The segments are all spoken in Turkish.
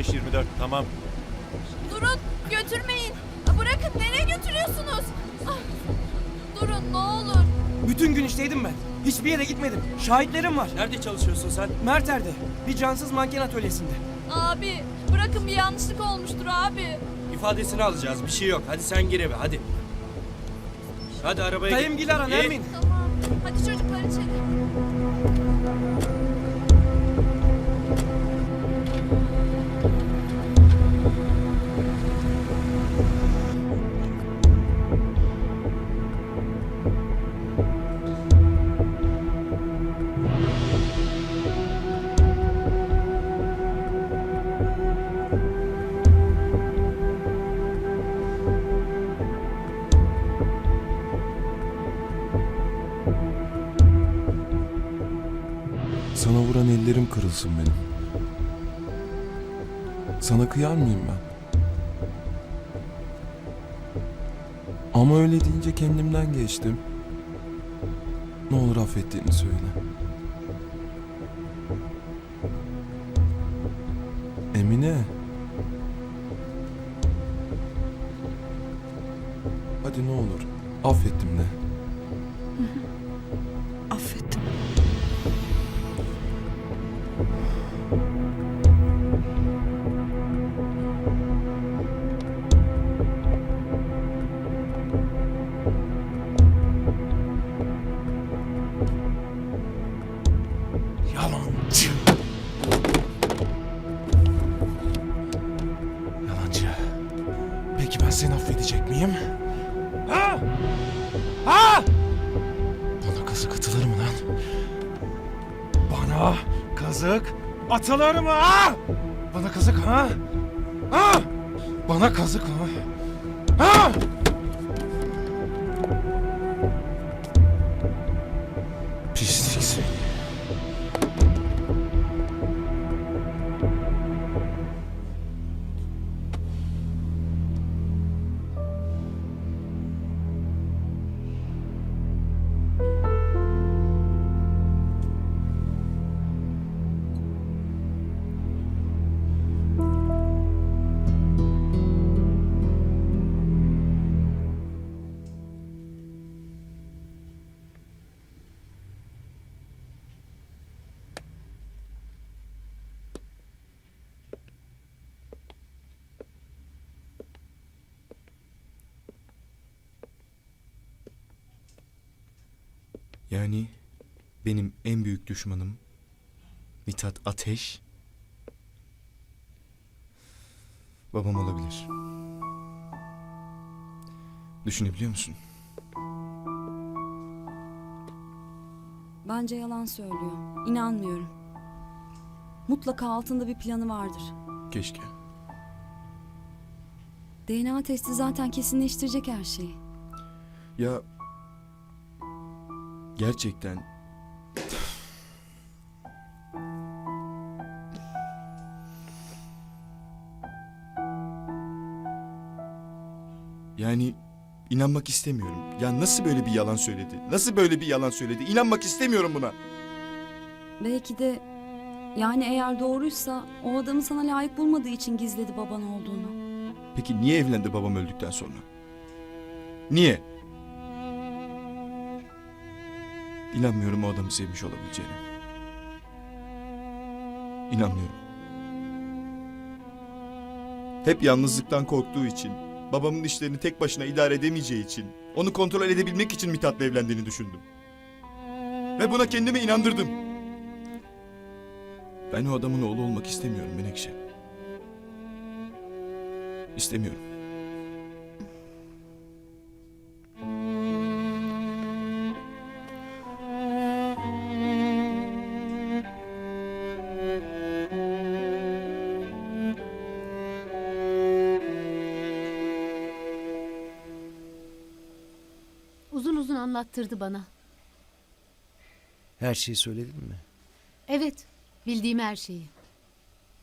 05-24 tamam. Durun götürmeyin. Bırakın nereye götürüyorsunuz? Ah, Durun ne olur. Bütün gün işteydim ben. Hiçbir yere gitmedim. Şahitlerim var. Nerede çalışıyorsun sen? Merter'de. Bir cansız manken atölyesinde. Abi bırakın bir yanlışlık olmuştur abi. İfadesini alacağız. Bir şey yok. Hadi sen gir eve hadi. Hadi arabaya Dayım git. Gilara Git. Nermin. Tamam. Hadi çocuklar içeri. Sana vuran ellerim kırılsın benim. Sana kıyar mıyım ben? Ama öyle deyince kendimden geçtim. Ne olur affettiğini söyle. Emine. Hadi ne olur. Affettim de. Yalancı. Yalancı. Peki ben seni affedecek miyim? Ha? Ha? Bana kazık atılır mı lan? Bana kazık atılır mı ha? Bana kazık ha? Ha? Bana kazık ha? Ha? Yani benim en büyük düşmanım Mithat Ateş babam olabilir. Düşünebiliyor musun? Bence yalan söylüyor. İnanmıyorum. Mutlaka altında bir planı vardır. Keşke. DNA testi zaten kesinleştirecek her şeyi. Ya gerçekten Yani inanmak istemiyorum. Ya nasıl böyle bir yalan söyledi? Nasıl böyle bir yalan söyledi? İnanmak istemiyorum buna. Belki de yani eğer doğruysa o adamı sana layık bulmadığı için gizledi baban olduğunu. Peki niye evlendi babam öldükten sonra? Niye? İnanmıyorum o adamı sevmiş olabileceğine. İnanmıyorum. Hep yalnızlıktan korktuğu için, babamın işlerini tek başına idare edemeyeceği için, onu kontrol edebilmek için Mithat'la evlendiğini düşündüm. Ve buna kendimi inandırdım. Ben o adamın oğlu olmak istemiyorum Menekşe. İstemiyorum. Anlattırdı bana. Her şeyi söyledin mi? Evet, bildiğim her şeyi.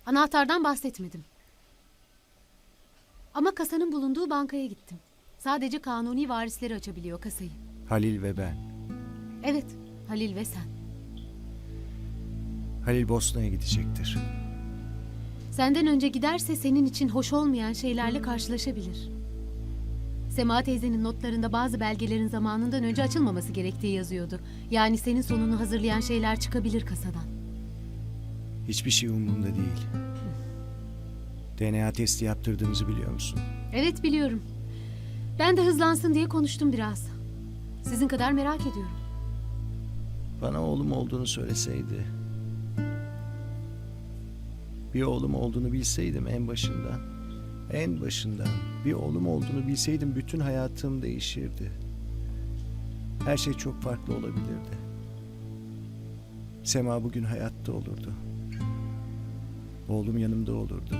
Anahtardan bahsetmedim. Ama kasanın bulunduğu bankaya gittim. Sadece kanuni varisleri açabiliyor kasayı. Halil ve ben. Evet, Halil ve sen. Halil Bosna'ya gidecektir. Senden önce giderse senin için hoş olmayan şeylerle karşılaşabilir. Sema teyzenin notlarında bazı belgelerin zamanından önce açılmaması gerektiği yazıyordu. Yani senin sonunu hazırlayan şeyler çıkabilir kasadan. Hiçbir şey umurumda değil. DNA testi yaptırdığınızı biliyor musun? Evet biliyorum. Ben de hızlansın diye konuştum biraz. Sizin kadar merak ediyorum. Bana oğlum olduğunu söyleseydi. Bir oğlum olduğunu bilseydim en başından. En başından bir oğlum olduğunu bilseydim bütün hayatım değişirdi. Her şey çok farklı olabilirdi. Sema bugün hayatta olurdu. Oğlum yanımda olurdu.